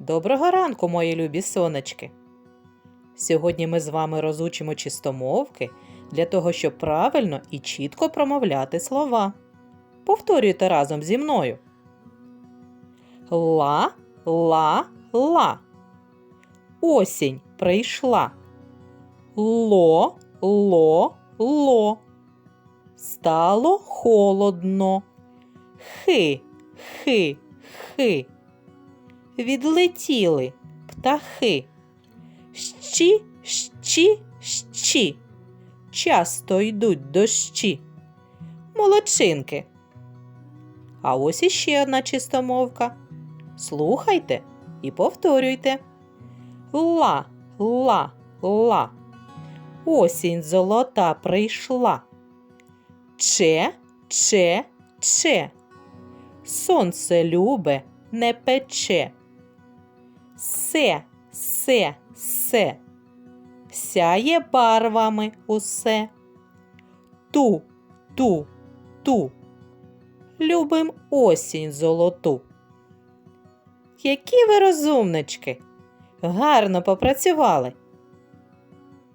Доброго ранку, мої любі сонечки! Сьогодні ми з вами розучимо чистомовки для того, щоб правильно і чітко промовляти слова. Повторюйте разом зі мною. Ла, ла, ла. Осінь прийшла. Ло, ло, ло. Стало холодно. Хи, хи, хи. Відлетіли птахи. Щі, щі, щі. Часто йдуть дощі. Молодчинки. А ось іще одна чистомовка. Слухайте і повторюйте. Ла, ла, ла. Осінь золота прийшла. Че, че, че. Сонце любе не пече. Се, се, се. Сяє барвами усе. Ту, ту, ту. Любим осінь золоту. Які ви розумнички! Гарно попрацювали.